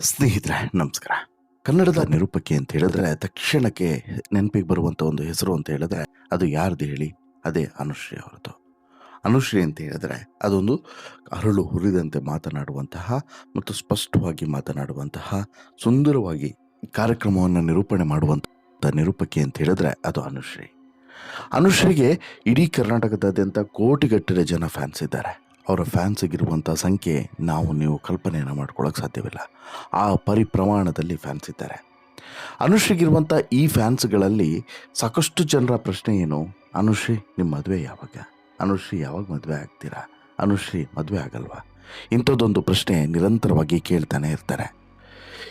ಸ್ನೇಹಿತರೆ, ನಮಸ್ಕಾರ. ಕನ್ನಡದ ನಿರೂಪಕಿ ಅಂತ ಹೇಳಿದ್ರೆ ತಕ್ಷಣಕ್ಕೆ ನೆನಪಿಗೆ ಬರುವಂಥ ಒಂದು ಹೆಸರು ಅಂತ ಹೇಳಿದ್ರೆ ಅದು ಯಾರ್ದು ಹೇಳಿ? ಅದೇ ಅನುಶ್ರೀ ಅವರದು. ಅನುಶ್ರೀ ಅಂತ ಹೇಳಿದ್ರೆ ಅದೊಂದು ಅರಳು, ಹುರಿದಂತೆ ಮಾತನಾಡುವಂತಹ ಮತ್ತು ಸ್ಪಷ್ಟವಾಗಿ ಮಾತನಾಡುವಂತಹ, ಸುಂದರವಾಗಿ ಕಾರ್ಯಕ್ರಮವನ್ನು ನಿರೂಪಣೆ ಮಾಡುವಂಥ ನಿರೂಪಕಿ ಅಂತ ಹೇಳಿದ್ರೆ ಅದು ಅನುಶ್ರೀ. ಅನುಶ್ರೀಗೆ ಇಡೀ ಕರ್ನಾಟಕದಾದ್ಯಂತ ಕೋಟಿಗಟ್ಟಲೆ ಜನ ಫ್ಯಾನ್ಸ್ ಇದ್ದಾರೆ. ಅವರ ಫ್ಯಾನ್ಸಿಗಿರುವಂಥ ಸಂಖ್ಯೆ ನಾವು ನೀವು ಕಲ್ಪನೆಯನ್ನು ಮಾಡ್ಕೊಳ್ಳೋಕೆ ಸಾಧ್ಯವಿಲ್ಲ. ಆ ಪರಿಪ್ರಮಾಣದಲ್ಲಿ ಫ್ಯಾನ್ಸ್ ಇದ್ದಾರೆ. ಅನುಶ್ರೀಗಿರುವಂಥ ಈ ಫ್ಯಾನ್ಸ್ಗಳಲ್ಲಿ ಸಾಕಷ್ಟು ಜನರ ಪ್ರಶ್ನೆ ಏನು? ಅನುಶ್ರೀ ನಿಮ್ಮ ಮದುವೆ ಯಾವಾಗ? ಅನುಶ್ರೀ ಯಾವಾಗ ಮದುವೆ ಆಗ್ತೀರಾ? ಅನುಶ್ರೀ ಮದುವೆ ಆಗಲ್ವಾ? ಇಂಥದ್ದೊಂದು ಪ್ರಶ್ನೆ ನಿರಂತರವಾಗಿ ಕೇಳ್ತಾನೆ ಇರ್ತಾರೆ.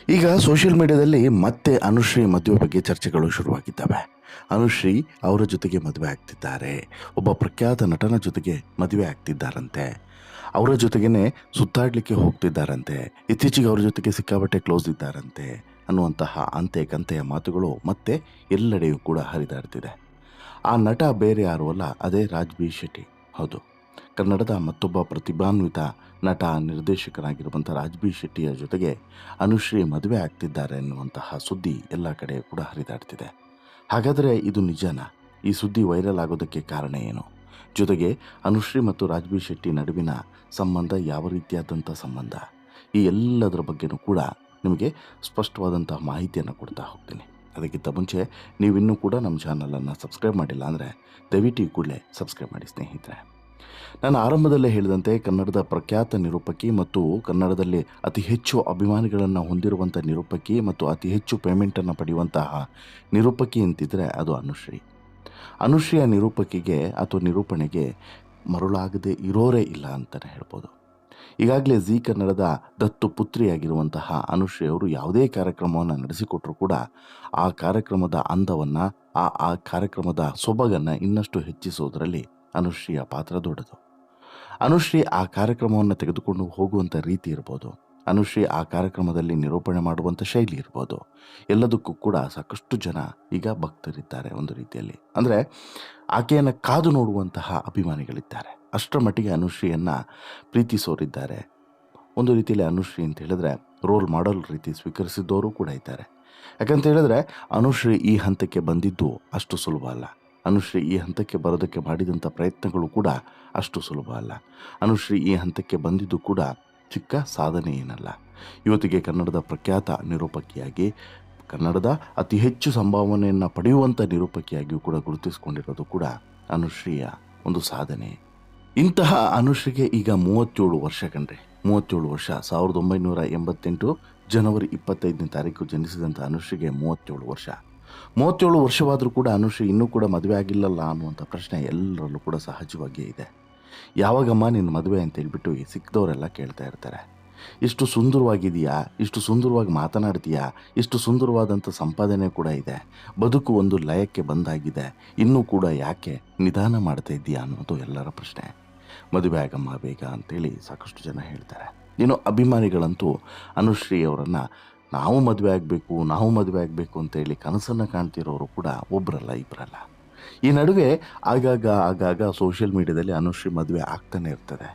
ಈಗ ಸೋಷಿಯಲ್ ಮೀಡಿಯಾದಲ್ಲಿ ಮತ್ತೆ ಅನುಶ್ರೀ ಮದುವೆ ಬಗ್ಗೆ ಚರ್ಚೆಗಳು ಶುರುವಾಗಿದ್ದಾವೆ. ಅನುಶ್ರೀ ಅವರ ಜೊತೆಗೆ ಮದುವೆ ಆಗ್ತಿದ್ದಾರೆ. ಒಬ್ಬ ಪ್ರಖ್ಯಾತ ನಟನ ಜೊತೆಗೆ ಮದುವೆ ಆಗ್ತಿದ್ದಾರಂತೆ. ಅವರ ಜೊತೆಗೇನೆ ಸುತ್ತಾಡಲಿಕ್ಕೆ ಹೋಗ್ತಿದ್ದಾರಂತೆ. ಇತ್ತೀಚೆಗೆ ಅವ್ರ ಜೊತೆಗೆ ಸಿಕ್ಕಾಬಟ್ಟೆ ಕ್ಲೋಸ್ ಇದ್ದಾರಂತೆ ಅನ್ನುವಂತಹ ಅಂತೆ ಕಂತೆಯ ಮಾತುಗಳು ಮತ್ತೆ ಎಲ್ಲೆಡೆಯೂ ಕೂಡ ಹರಿದಾಡ್ತಿದೆ. ಆ ನಟ ಬೇರೆ ಯಾರು ಅಲ್ಲ, ಅದೇ ರಾಜ್ ಬಿ ಶೆಟ್ಟಿ. ಹೌದು. ಕನ್ನಡದ ಮತ್ತೊಬ್ಬ ಪ್ರತಿಭಾನ್ವಿತ ನಟ ನಿರ್ದೇಶಕರಾಗಿರುವಂಥ ರಾಜ್ಬಿ ಶೆಟ್ಟಿಯ ಜೊತೆಗೆ ಅನುಶ್ರೀ ಮದುವೆ ಆಗ್ತಿದ್ದಾರೆ ಎನ್ನುವಂತಹ ಸುದ್ದಿ ಎಲ್ಲ ಕಡೆ ಕೂಡ ಹರಿದಾಡ್ತಿದೆ. ಹಾಗಾದರೆ ಇದು ನಿಜನಾ? ಈ ಸುದ್ದಿ ವೈರಲ್ ಆಗೋದಕ್ಕೆ ಕಾರಣ ಏನು? ಜೊತೆಗೆ ಅನುಶ್ರೀ ಮತ್ತು ರಾಜ್ಬಿ ಶೆಟ್ಟಿ ನಡುವಿನ ಸಂಬಂಧ ಯಾವ ರೀತಿಯಾದಂಥ ಸಂಬಂಧ? ಈ ಎಲ್ಲದರ ಬಗ್ಗೆನೂ ಕೂಡ ನಿಮಗೆ ಸ್ಪಷ್ಟವಾದಂತಹ ಮಾಹಿತಿಯನ್ನು ಕೊಡ್ತಾ ಹೋಗ್ತೀನಿ. ಅದಕ್ಕಿಂತ ಮುಂಚೆ ನೀವಿನ್ನೂ ಕೂಡ ನಮ್ಮ ಚಾನಲನ್ನು ಸಬ್ಸ್ಕ್ರೈಬ್ ಮಾಡಿಲ್ಲ ಅಂದರೆ ದಯವಿಟ್ಟು ಕೂಡಲೇ ಸಬ್ಸ್ಕ್ರೈಬ್ ಮಾಡಿ ಸ್ನೇಹಿತರೆ. ನಾನು ಆರಂಭದಲ್ಲೇ ಹೇಳಿದಂತೆ ಕನ್ನಡದ ಪ್ರಖ್ಯಾತ ನಿರೂಪಕಿ ಮತ್ತು ಕನ್ನಡದಲ್ಲಿ ಅತಿ ಹೆಚ್ಚು ಅಭಿಮಾನಿಗಳನ್ನು ಹೊಂದಿರುವಂಥ ನಿರೂಪಕಿ ಮತ್ತು ಅತಿ ಹೆಚ್ಚು ಪೇಮೆಂಟನ್ನು ಪಡೆಯುವಂತಹ ನಿರೂಪಕಿ ಅಂತಿದ್ರೆ ಅದು ಅನುಶ್ರೀ. ಅನುಶ್ರೀಯ ನಿರೂಪಕಿಗೆ ಅಥವಾ ನಿರೂಪಣೆಗೆ ಮರುಳಾಗದೆ ಇರೋರೇ ಇಲ್ಲ ಅಂತಲೇ ಹೇಳ್ಬೋದು. ಈಗಾಗಲೇ ಜಿ ಕನ್ನಡದ ದತ್ತು ಪುತ್ರಿಯಾಗಿರುವಂತಹ ಅನುಶ್ರೀ ಅವರು ಯಾವುದೇ ಕಾರ್ಯಕ್ರಮವನ್ನು ನಡೆಸಿಕೊಟ್ಟರೂ ಕೂಡ ಆ ಕಾರ್ಯಕ್ರಮದ ಅಂದವನ್ನು, ಆ ಆ ಕಾರ್ಯಕ್ರಮದ ಸೊಬಗನ್ನು ಇನ್ನಷ್ಟು ಹೆಚ್ಚಿಸೋದರಲ್ಲಿ ಅನುಶ್ರೀಯ ಪಾತ್ರ ದೊಡ್ಡದು. ಅನುಶ್ರೀ ಆ ಕಾರ್ಯಕ್ರಮವನ್ನು ತೆಗೆದುಕೊಂಡು ಹೋಗುವಂಥ ರೀತಿ ಇರ್ಬೋದು. ಅನುಶ್ರೀ ಆ ಕಾರ್ಯಕ್ರಮದಲ್ಲಿ ನಿರೂಪಣೆ ಮಾಡುವಂಥ ಶೈಲಿ ಇರ್ಬೋದು. ಎಲ್ಲದಕ್ಕೂ ಕೂಡ ಸಾಕಷ್ಟು ಜನ ಈಗ ಭಕ್ತರಿದ್ದಾರೆ ಒಂದು ರೀತಿಯಲ್ಲಿ. ಅಂದರೆ ಆಕೆಯನ್ನು ಕಾದು ನೋಡುವಂತಹ ಅಭಿಮಾನಿಗಳಿದ್ದಾರೆ. ಅಷ್ಟರ ಮಟ್ಟಿಗೆ ಅನುಶ್ರೀಯನ್ನು ಪ್ರೀತಿಸೋರಿದ್ದಾರೆ. ಒಂದು ರೀತಿಯಲ್ಲಿ ಅನುಶ್ರೀ ಅಂತ ಹೇಳಿದ್ರೆ ರೋಲ್ ಮಾಡಲ್ ರೀತಿ ಸ್ವೀಕರಿಸಿದ್ದವರು ಕೂಡ ಇದ್ದಾರೆ. ಯಾಕಂತ ಹೇಳಿದ್ರೆ ಅನುಶ್ರೀ ಈ ಹಂತಕ್ಕೆ ಬಂದಿದ್ದು ಅಷ್ಟು ಸುಲಭ ಅಲ್ಲ. ಅನುಶ್ರೀ ಈ ಹಂತಕ್ಕೆ ಬರೋದಕ್ಕೆ ಮಾಡಿದಂಥ ಪ್ರಯತ್ನಗಳು ಕೂಡ ಅಷ್ಟು ಸುಲಭ ಅಲ್ಲ. ಅನುಶ್ರೀ ಈ ಹಂತಕ್ಕೆ ಬಂದಿದ್ದು ಕೂಡ ಚಿಕ್ಕ ಸಾಧನೆ ಏನಲ್ಲ. ಇವತ್ತಿಗೆ ಕನ್ನಡದ ಪ್ರಖ್ಯಾತ ನಿರೂಪಕಿಯಾಗಿ, ಕನ್ನಡದ ಅತಿ ಹೆಚ್ಚು ಸಂಭಾವನೆಯನ್ನು ಪಡೆಯುವಂಥ ನಿರೂಪಕಿಯಾಗಿಯೂ ಕೂಡ ಗುರುತಿಸಿಕೊಂಡಿರೋದು ಕೂಡ ಅನುಶ್ರೀಯ ಒಂದು ಸಾಧನೆ. ಇಂತಹ ಅನುಶ್ರೀಗೆ ಈಗ ಮೂವತ್ತೇಳು ವರ್ಷ ಕಂಡ್ರೆ ಮೂವತ್ತೇಳು ವರ್ಷ, ಸಾವಿರದ ಒಂಬೈನೂರ ಎಂಬತ್ತೆಂಟು ಜನವರಿ ಇಪ್ಪತ್ತೈದನೇ ತಾರೀಕು ಜನಿಸಿದಂಥ ಅನುಶ್ರೀಗೆ ಮೂವತ್ತೇಳು ವರ್ಷ. ಮೂವತ್ತೇಳು ವರ್ಷವಾದರೂ ಕೂಡ ಅನುಶ್ರೀ ಇನ್ನೂ ಕೂಡ ಮದುವೆ ಆಗಿಲ್ಲಲ್ಲ ಅನ್ನುವಂಥ ಪ್ರಶ್ನೆ ಎಲ್ಲರಲ್ಲೂ ಕೂಡ ಸಹಜವಾಗಿಯೇ ಇದೆ. ಯಾವಾಗಮ್ಮ ನಿನ್ನ ಮದುವೆ ಅಂತ ಹೇಳ್ಬಿಟ್ಟು ಈ ಸಿಕ್ಕದವರೆಲ್ಲ ಕೇಳ್ತಾ ಇರ್ತಾರೆ. ಇಷ್ಟು ಸುಂದರವಾಗಿದೆಯಾ? ಇಷ್ಟು ಸುಂದರವಾಗಿ ಮಾತನಾಡ್ತೀಯಾ? ಇಷ್ಟು ಸುಂದರವಾದಂಥ ಸಂಪಾದನೆ ಕೂಡ ಇದೆ. ಬದುಕು ಒಂದು ಲಯಕ್ಕೆ ಬಂದಾಗಿದೆ. ಇನ್ನೂ ಕೂಡ ಯಾಕೆ ನಿಧಾನ ಮಾಡ್ತಾ ಇದ್ದೀಯಾ ಅನ್ನೋದು ಎಲ್ಲರ ಪ್ರಶ್ನೆ. ಮದುವೆ ಆಗಮ್ಮ ಬೇಗ ಅಂತೇಳಿ ಸಾಕಷ್ಟು ಜನ ಹೇಳ್ತಾರೆ. ಇನ್ನು ಅಭಿಮಾನಿಗಳಂತೂ ಅನುಶ್ರೀ ಅವರನ್ನು ನಾವು ಮದುವೆ ಆಗಬೇಕು, ನಾವು ಮದುವೆ ಆಗಬೇಕು ಅಂತೇಳಿ ಕನಸನ್ನು ಕಾಣ್ತಿರೋರು ಕೂಡ ಒಬ್ಬರಲ್ಲ ಇಬ್ಬರಲ್ಲ ಈ ನಡುವೆ ಆಗಾಗ ಆಗಾಗ ಸೋಷಿಯಲ್ ಮೀಡಿಯಾದಲ್ಲಿ ಅನುಶ್ರೀ ಮದುವೆ ಆಗ್ತಾನೆ ಇರ್ತದೆ.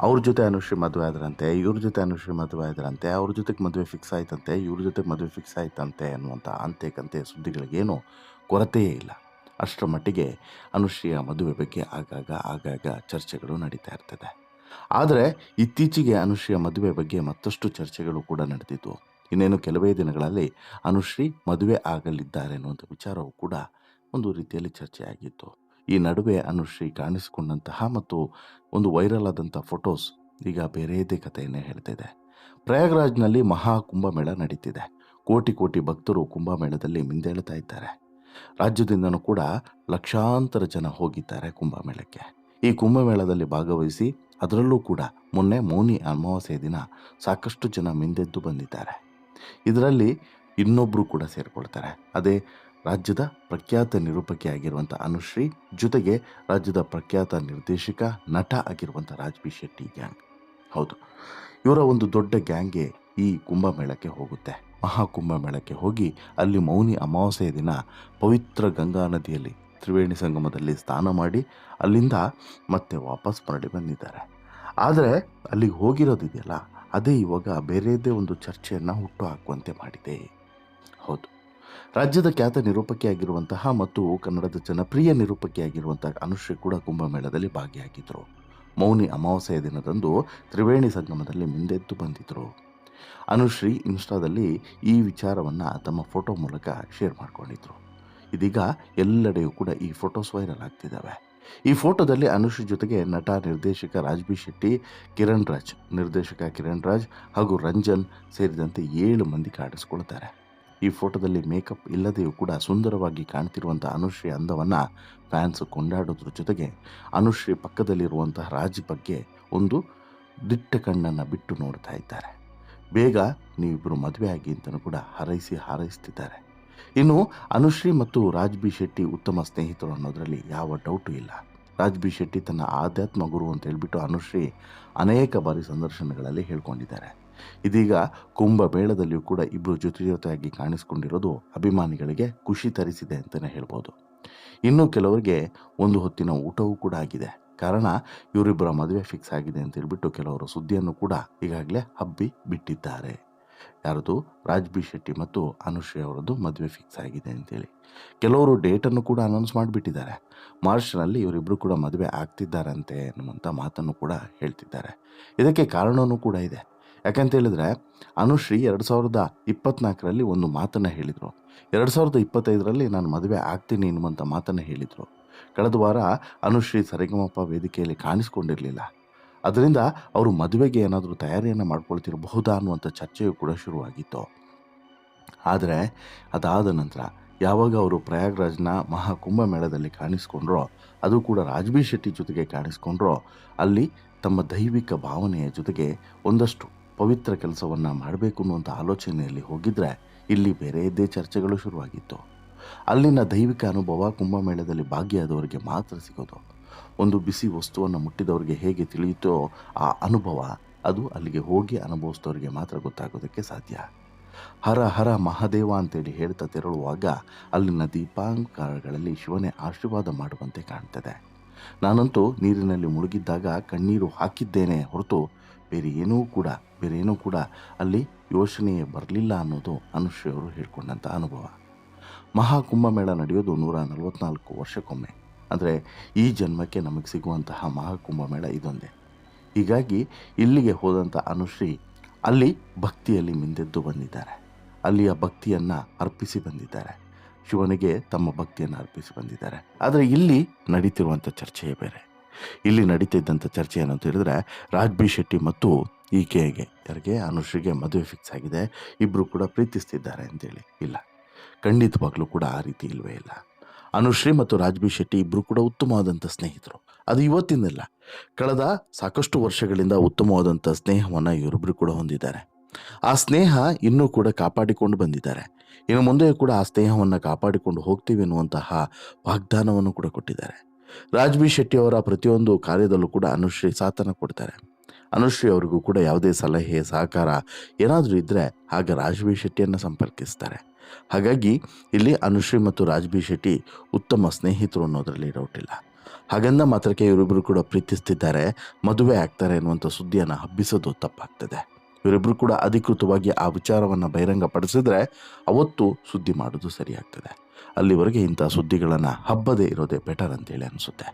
ಅವ್ರ ಜೊತೆ ಅನುಶ್ರೀ ಮದುವೆ ಆದ್ರಂತೆ, ಇವ್ರ ಜೊತೆ ಅನುಶ್ರೀ ಮದುವೆ ಆದ್ರಂತೆ, ಅವ್ರ ಜೊತೆಗೆ ಮದುವೆ ಫಿಕ್ಸ್ ಆಯ್ತಂತೆ, ಇವ್ರ ಜೊತೆಗೆ ಮದುವೆ ಫಿಕ್ಸ್ ಆಯ್ತಂತೆ ಅನ್ನುವಂಥ ಅಂತೆ ಕಂತೆ ಸುದ್ದಿಗಳಿಗೇನು ಕೊರತೆಯೇ ಇಲ್ಲ. ಅಷ್ಟರ ಮಟ್ಟಿಗೆ ಅನುಶ್ರೀಯ ಮದುವೆ ಬಗ್ಗೆ ಆಗಾಗ ಆಗಾಗ ಚರ್ಚೆಗಳು ನಡೀತಾ ಇರ್ತದೆ. ಆದರೆ ಇತ್ತೀಚೆಗೆ ಅನುಶ್ರೀಯ ಮದುವೆ ಬಗ್ಗೆ ಮತ್ತಷ್ಟು ಚರ್ಚೆಗಳು ಕೂಡ ನಡೆದಿದ್ವು. ಇನ್ನೇನು ಕೆಲವೇ ದಿನಗಳಲ್ಲಿ ಅನುಶ್ರೀ ಮದುವೆ ಆಗಲಿದ್ದಾರೆ ಅನ್ನುವಂಥ ವಿಚಾರವು ಕೂಡ ಒಂದು ರೀತಿಯಲ್ಲಿ ಚರ್ಚೆಯಾಗಿತ್ತು. ಈ ನಡುವೆ ಅನುಶ್ರೀ ಕಾಣಿಸಿಕೊಂಡಂತಹ ಮತ್ತು ಒಂದು ವೈರಲ್ ಆದಂಥ ಫೋಟೋಸ್ ಈಗ ಬೇರೆಯದೇ ಕಥೆಯನ್ನೇ ಹೇಳ್ತಿದೆ. ಪ್ರಯಾಗ್ರಾಜ್ನಲ್ಲಿ ಮಹಾ ಕುಂಭಮೇಳ ನಡೀತಿದೆ. ಕೋಟಿ ಕೋಟಿ ಭಕ್ತರು ಕುಂಭಮೇಳದಲ್ಲಿ ಮಿಂದೇಳ್ತಾ ಇದ್ದಾರೆ. ರಾಜ್ಯದಿಂದನೂ ಕೂಡ ಲಕ್ಷಾಂತರ ಜನ ಹೋಗಿದ್ದಾರೆ ಕುಂಭಮೇಳಕ್ಕೆ. ಈ ಕುಂಭಮೇಳದಲ್ಲಿ ಭಾಗವಹಿಸಿ ಅದರಲ್ಲೂ ಕೂಡ ಮೊನ್ನೆ ಮೌನಿ ಅಮಾವಾಸ್ಯೆ ದಿನ ಸಾಕಷ್ಟು ಜನ ಮಿಂದೆದ್ದು ಬಂದಿದ್ದಾರೆ. ಇದರಲ್ಲಿ ಇನ್ನೊಬ್ಬರು ಕೂಡ ಸೇರಿಕೊಳ್ತಾರೆ. ಅದೇ ರಾಜ್ಯದ ಪ್ರಖ್ಯಾತ ನಿರೂಪಕಿ ಆಗಿರುವಂಥ ಅನುಶ್ರೀ, ಜೊತೆಗೆ ರಾಜ್ಯದ ಪ್ರಖ್ಯಾತ ನಿರ್ದೇಶಕ, ನಟ ಆಗಿರುವಂಥ ರಾಜ್ ಬಿ ಶೆಟ್ಟಿ ಗ್ಯಾಂಗ್ ಹೌದು. ಇವರ ಒಂದು ದೊಡ್ಡ ಗ್ಯಾಂಗ್ಗೆ ಈ ಕುಂಭಮೇಳಕ್ಕೆ ಹೋಗುತ್ತೆ. ಮಹಾಕುಂಭಮೇಳಕ್ಕೆ ಹೋಗಿ ಅಲ್ಲಿ ಮೌನಿ ಅಮಾವಾಸ್ಯೆಯ ದಿನ ಪವಿತ್ರ ಗಂಗಾ ನದಿಯಲ್ಲಿ ತ್ರಿವೇಣಿ ಸಂಗಮದಲ್ಲಿ ಸ್ನಾನ ಮಾಡಿ ಅಲ್ಲಿಂದ ಮತ್ತೆ ವಾಪಸ್ ಮರಳಿ ಬಂದಿದ್ದಾರೆ. ಆದರೆ ಅಲ್ಲಿಗೆ ಹೋಗಿರೋದಿದೆಯಲ್ಲ? ಅದೇ ಇವಾಗ ಬೇರೆಯದೇ ಒಂದು ಚರ್ಚೆಯನ್ನು ಹುಟ್ಟು ಹಾಕುವಂತೆ ಮಾಡಿದೆ. ಹೌದು. ರಾಜ್ಯದ ಖ್ಯಾತ ನಿರೂಪಕಿಯಾಗಿರುವಂತಹ ಮತ್ತು ಕನ್ನಡದ ಜನಪ್ರಿಯ ನಿರೂಪಕಿಯಾಗಿರುವಂತಹ ಅನುಶ್ರೀ ಕೂಡ ಕುಂಭಮೇಳದಲ್ಲಿ ಭಾಗಿಯಾಗಿದ್ದರು ಮೌನಿ ಅಮಾವಾಸ್ಯೆಯ ದಿನದಂದು ತ್ರಿವೇಣಿ ಸಂಗಮದಲ್ಲಿ ಮುಂದೆದ್ದು ಬಂದಿದ್ದರು ಅನುಶ್ರೀ ಇನ್ಸ್ಟಾದಲ್ಲಿ ಈ ವಿಚಾರವನ್ನು ತಮ್ಮ ಫೋಟೋ ಮೂಲಕ ಶೇರ್ ಮಾಡಿಕೊಂಡಿದ್ರು. ಇದೀಗ ಎಲ್ಲೆಡೆಯೂ ಕೂಡ ಈ ಫೋಟೋಸ್ ವೈರಲ್ ಆಗ್ತಿದ್ದಾವೆ. ಈ ಫೋಟೋದಲ್ಲಿ ಅನುಶ್ರೀ ಜೊತೆಗೆ ನಟ ನಿರ್ದೇಶಕ ರಾಜ್ಬಿ ಶೆಟ್ಟಿ, ಕಿರಣ್ ರಾಜ್, ನಿರ್ದೇಶಕ ಕಿರಣ್ ರಾಜ್ ಹಾಗೂ ರಂಜನ್ ಸೇರಿದಂತೆ ಏಳು ಮಂದಿ ಕಾಣಿಸ್ಕೊಳ್ತಾರೆ ಈ ಫೋಟೋದಲ್ಲಿ ಮೇಕಪ್ ಇಲ್ಲದೆಯೂ ಕೂಡ ಸುಂದರವಾಗಿ ಕಾಣ್ತಿರುವಂಥ ಅನುಶ್ರೀ ಅಂದವನ್ನು ಫ್ಯಾನ್ಸ್ ಕೊಂಡಾಡೋದ್ರ ಜೊತೆಗೆ ಅನುಶ್ರೀ ಪಕ್ಕದಲ್ಲಿರುವಂತಹ ರಾಜ್ ಬಗ್ಗೆ ಒಂದು ದಿಟ್ಟ ಕಣ್ಣನ್ನು ಬಿಟ್ಟು ನೋಡ್ತಾ ಇದ್ದಾರೆ. ಬೇಗ ನೀವಿಬ್ಬರು ಮದುವೆ ಆಗಿ ಅಂತಲೂ ಕೂಡ ಹಾರೈಸಿ ಹಾರೈಸ್ತಿದ್ದಾರೆ. ಇನ್ನು ಅನುಶ್ರೀ ಮತ್ತು ರಾಜ್ ಬಿ ಶೆಟ್ಟಿ ಉತ್ತಮ ಸ್ನೇಹಿತರು ಅನ್ನೋದರಲ್ಲಿ ಯಾವ ಡೌಟು ಇಲ್ಲ. ರಾಜ್ ಬಿ ಶೆಟ್ಟಿ ತನ್ನ ಆಧ್ಯಾತ್ಮ ಗುರು ಅಂತ ಹೇಳ್ಬಿಟ್ಟು ಅನುಶ್ರೀ ಅನೇಕ ಬಾರಿ ಸಂದರ್ಶನಗಳಲ್ಲಿ ಹೇಳ್ಕೊಂಡಿದ್ದಾರೆ. ಇದೀಗ ಕುಂಭ ಮೇಳದಲ್ಲಿಯೂ ಕೂಡ ಇಬ್ಬರು ಜೊತೆ ಜೊತೆಯಾಗಿ ಕಾಣಿಸ್ಕೊಂಡಿರೋದು ಅಭಿಮಾನಿಗಳಿಗೆ ಖುಷಿ ತರಿಸಿದೆ ಅಂತಲೇ ಹೇಳ್ಬೋದು. ಇನ್ನು ಕೆಲವರಿಗೆ ಒಂದು ಹೊತ್ತಿನ ಊಟವೂ ಕೂಡ ಆಗಿದೆ. ಕಾರಣ ಇವರಿಬ್ಬರ ಮದುವೆ ಫಿಕ್ಸ್ ಆಗಿದೆ ಅಂತ ಹೇಳ್ಬಿಟ್ಟು ಕೆಲವರು ಸುದ್ದಿಯನ್ನು ಕೂಡ ಈಗಾಗಲೇ ಹಬ್ಬಿ ಬಿಟ್ಟಿದ್ದಾರೆ. ಯಾರದು? ರಾಜ್ ಬಿ ಶೆಟ್ಟಿ ಮತ್ತು ಅನುಶ್ರೀ ಅವರದ್ದು ಮದುವೆ ಫಿಕ್ಸ್ ಆಗಿದೆ ಅಂತೇಳಿ. ಕೆಲವರು ಡೇಟನ್ನು ಕೂಡ ಅನೌನ್ಸ್ ಮಾಡಿಬಿಟ್ಟಿದ್ದಾರೆ. ಮಾರ್ಚ್ನಲ್ಲಿ ಇವರಿಬ್ಬರು ಕೂಡ ಮದುವೆ ಆಗ್ತಿದ್ದಾರಂತೆ ಅನ್ನುವಂಥ ಮಾತನ್ನು ಕೂಡ ಹೇಳ್ತಿದ್ದಾರೆ. ಇದಕ್ಕೆ ಕಾರಣವೂ ಕೂಡ ಇದೆ. ಯಾಕಂತ ಹೇಳಿದ್ರೆ, ಅನುಶ್ರೀ ಎರಡು ಸಾವಿರದ ಇಪ್ಪತ್ನಾಲ್ಕರಲ್ಲಿ ಒಂದು ಮಾತನ್ನು ಹೇಳಿದರು. ಎರಡು ಸಾವಿರದ ಇಪ್ಪತ್ತೈದರಲ್ಲಿ ನಾನು ಮದುವೆ ಆಗ್ತೀನಿ ಎನ್ನುವಂಥ ಮಾತನ್ನು ಹೇಳಿದರು. ಕಳೆದ ವಾರ ಅನುಶ್ರೀ ಸರಿಗಮಪ್ಪ ವೇದಿಕೆಯಲ್ಲಿ ಕಾಣಿಸ್ಕೊಂಡಿರಲಿಲ್ಲ. ಅದರಿಂದ ಅವರು ಮದುವೆಗೆ ಏನಾದರೂ ತಯಾರಿಯನ್ನು ಮಾಡ್ಕೊಳ್ತಿರಬಹುದಾ ಅನ್ನುವಂಥ ಚರ್ಚೆಯು ಕೂಡ ಶುರುವಾಗಿತ್ತು. ಆದರೆ ಅದಾದ ನಂತರ ಯಾವಾಗ ಅವರು ಪ್ರಯಾಗ್ರಾಜ್ನ ಮಹಾಕುಂಭ ಮೇಳದಲ್ಲಿ ಕಾಣಿಸ್ಕೊಂಡ್ರೋ, ಅದು ಕೂಡ ರಾಜ್ಬಿ ಶೆಟ್ಟಿ ಜೊತೆಗೆ ಕಾಣಿಸ್ಕೊಂಡ್ರೋ, ಅಲ್ಲಿ ತಮ್ಮ ದೈವಿಕ ಭಾವನೆಯ ಜೊತೆಗೆ ಒಂದಷ್ಟು ಪವಿತ್ರ ಕೆಲಸವನ್ನು ಮಾಡಬೇಕು ಅನ್ನುವಂಥ ಆಲೋಚನೆಯಲ್ಲಿ ಹೋಗಿದ್ರೆ ಇಲ್ಲಿ ಬೇರೆಯದ್ದೇ ಚರ್ಚೆಗಳು ಶುರುವಾಗಿತ್ತು. ಅಲ್ಲಿನ ದೈವಿಕ ಅನುಭವ ಕುಂಭಮೇಳದಲ್ಲಿ ಭಾಗಿಯಾದವರಿಗೆ ಮಾತ್ರ ಸಿಗೋದು. ಒಂದು ಬಿಸಿ ವಸ್ತುವನ್ನು ಮುಟ್ಟಿದವರಿಗೆ ಹೇಗೆ ತಿಳಿಯುತ್ತೋ ಆ ಅನುಭವ ಅದು ಅಲ್ಲಿಗೆ ಹೋಗಿ ಅನುಭವಿಸಿದವರಿಗೆ ಮಾತ್ರ ಗೊತ್ತಾಗೋದಕ್ಕೆ ಸಾಧ್ಯ. ಹರ ಹರ ಮಹಾದೇವ ಅಂತೇಳಿ ಹೇಳ್ತಾ ತೆರಳುವಾಗ ಅಲ್ಲಿನ ದೀಪಾಂಕಾರಗಳಲ್ಲಿ ಶಿವನೇ ಆಶೀರ್ವಾದ ಮಾಡುವಂತೆ ಕಾಣ್ತದೆ. ನಾನಂತೂ ನೀರಿನಲ್ಲಿ ಮುಳುಗಿದ್ದಾಗ ಕಣ್ಣೀರು ಹಾಕಿದ್ದೇನೆ ಹೊರತು ಬೇರೆ ಏನೂ ಕೂಡ, ಬೇರೆ ಏನೂ ಕೂಡ ಅಲ್ಲಿ ಯೋಚನೆಯೇ ಬರಲಿಲ್ಲ ಅನ್ನೋದು ಅನುಶ್ರೀ ಅವರು ಹೇಳ್ಕೊಂಡಂಥ ಅನುಭವ. ಮಹಾಕುಂಭಮೇಳ ನಡೆಯೋದು ನೂರ ನಲವತ್ನಾಲ್ಕು ವರ್ಷಕ್ಕೊಮ್ಮೆ. ಅಂದರೆ ಈ ಜನ್ಮಕ್ಕೆ ನಮಗೆ ಸಿಗುವಂತಹ ಮಹಾಕುಂಭಮೇಳ ಇದೊಂದೇ. ಹೀಗಾಗಿ ಇಲ್ಲಿಗೆ ಹೋದಂಥ ಅನುಶ್ರೀ ಅಲ್ಲಿ ಭಕ್ತಿಯಲ್ಲಿ ಮಿಂದೆದ್ದು ಬಂದಿದ್ದಾರೆ. ಅಲ್ಲಿಯ ಭಕ್ತಿಯನ್ನು ಅರ್ಪಿಸಿ ಬಂದಿದ್ದಾರೆ. ಶಿವನಿಗೆ ತಮ್ಮ ಭಕ್ತಿಯನ್ನು ಅರ್ಪಿಸಿ ಬಂದಿದ್ದಾರೆ. ಆದರೆ ಇಲ್ಲಿ ನಡೀತಿರುವಂಥ ಚರ್ಚೆಯೇ ಬೇರೆ. ಇಲ್ಲಿ ನಡೀತಿದ್ದಂಥ ಚರ್ಚೆ ಏನಂತ ಹೇಳಿದ್ರೆ ರಾಜ್ಬಿ ಶೆಟ್ಟಿ ಮತ್ತು ಈಕೆಗೆ ಯಾರಿಗೆ? ಅನುಶ್ರೀಗೆ ಮದುವೆ ಫಿಕ್ಸ್ ಆಗಿದೆ. ಇಬ್ಬರು ಕೂಡ ಪ್ರೀತಿಸ್ತಿದ್ದಾರೆ ಅಂತೇಳಿ. ಇಲ್ಲ. ಖಂಡಿತವಾಗ್ಲೂ ಕೂಡ ಆ ರೀತಿ ಇಲ್ಲವೇ ಇಲ್ಲ. ಅನುಶ್ರೀ ಮತ್ತು ರಾಜ್ಬಿ ಶೆಟ್ಟಿ ಇಬ್ಬರು ಕೂಡ ಉತ್ತಮವಾದಂಥ ಸ್ನೇಹಿತರು. ಅದು ಇವತ್ತಿನಲ್ಲ. ಕಳೆದ ಸಾಕಷ್ಟು ವರ್ಷಗಳಿಂದ ಉತ್ತಮವಾದಂಥ ಸ್ನೇಹವನ್ನು ಇವರಿಬ್ಬರು ಕೂಡ ಹೊಂದಿದ್ದಾರೆ. ಆ ಸ್ನೇಹ ಇನ್ನೂ ಕೂಡ ಕಾಪಾಡಿಕೊಂಡು ಬಂದಿದ್ದಾರೆ. ಇನ್ನು ಮುಂದೆ ಕೂಡ ಆ ಸ್ನೇಹವನ್ನು ಕಾಪಾಡಿಕೊಂಡು ಹೋಗ್ತೀವಿ ಎನ್ನುವಂತಹ ವಾಗ್ದಾನವನ್ನು ಕೂಡ ಕೊಟ್ಟಿದ್ದಾರೆ. ರಾಜ್ಬಿ ಶೆಟ್ಟಿ ಅವರ ಪ್ರತಿಯೊಂದು ಕಾರ್ಯದಲ್ಲೂ ಕೂಡ ಅನುಶ್ರೀ ಸಾಥನ ಕೊಡ್ತಾರೆ. ಅನುಶ್ರೀ ಅವರಿಗೂ ಕೂಡ ಯಾವುದೇ ಸಲಹೆ, ಸಹಕಾರ ಏನಾದರೂ ಇದ್ದರೆ ಆಗ ರಾಜ್ಬಿ ಶೆಟ್ಟಿಯನ್ನು ಸಂಪರ್ಕಿಸ್ತಾರೆ. ಹಾಗಾಗಿ ಇಲ್ಲಿ ಅನುಶ್ರೀ ಮತ್ತು ರಾಜ್ಬಿ ಶೆಟ್ಟಿ ಉತ್ತಮ ಸ್ನೇಹಿತರು ಅನ್ನೋದರಲ್ಲಿ ಡೌಟ್ ಇಲ್ಲ ಹಾಗಂದ ಮಾತ್ರಕ್ಕೆ ಇವರಿಬ್ಬರು ಕೂಡ ಪ್ರೀತಿಸ್ತಿದ್ದಾರೆ, ಮದುವೆ ಆಗ್ತಾರೆ ಅನ್ನುವಂಥ ಸುದ್ದಿಯನ್ನು ಹಬ್ಬಿಸೋದು ತಪ್ಪಾಗ್ತದೆ. ಇವರಿಬ್ಬರು ಕೂಡ ಅಧಿಕೃತವಾಗಿ ಆ ವಿಚಾರವನ್ನು ಬಹಿರಂಗಪಡಿಸಿದ್ರೆ ಅವತ್ತು ಸುದ್ದಿ ಮಾಡೋದು ಸರಿಯಾಗ್ತದೆ. ಅಲ್ಲಿವರೆಗೆ ಇಂಥ ಸುದ್ದಿಗಳನ್ನು ಹಬ್ಬದೇ ಇರೋದೇ ಬೆಟರ್ ಅಂತೇಳಿ ಅನಿಸುತ್ತೆ.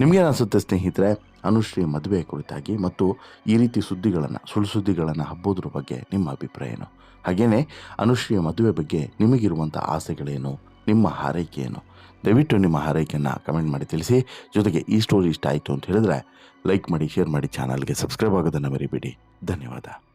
ನಿಮಗೇನು ಅನಿಸುತ್ತೆ ಸ್ನೇಹಿತರೆ, ಅನುಶ್ರೀ ಮದುವೆ ಕುರಿತಾಗಿ ಮತ್ತು ಈ ರೀತಿ ಸುದ್ದಿಗಳನ್ನು, ಸುಳ್ಳು ಸುದ್ದಿಗಳನ್ನು ಹಬ್ಬೋದ್ರ ಬಗ್ಗೆ ನಿಮ್ಮ ಅಭಿಪ್ರಾಯ ಏನು? ಹಾಗೆಯೇ ಅನುಶ್ರೀಯ ಮದುವೆ ಬಗ್ಗೆ ನಿಮಗಿರುವಂಥ ಆಸೆಗಳೇನು? ನಿಮ್ಮ ಹಾರೈಕೆ ಏನು? ದಯವಿಟ್ಟು ನಿಮ್ಮ ಹಾರೈಕೆಯನ್ನು ಕಮೆಂಟ್ ಮಾಡಿ ತಿಳಿಸಿ. ಜೊತೆಗೆ ಈ ಸ್ಟೋರಿ ಇಷ್ಟ ಆಯಿತು ಅಂತ ಹೇಳಿದ್ರೆ ಲೈಕ್ ಮಾಡಿ, ಶೇರ್ ಮಾಡಿ, ಚಾನಲ್ಗೆ ಸಬ್ಸ್ಕ್ರೈಬ್ ಆಗೋದನ್ನು ಮರಿಬೇಡಿ. ಧನ್ಯವಾದ.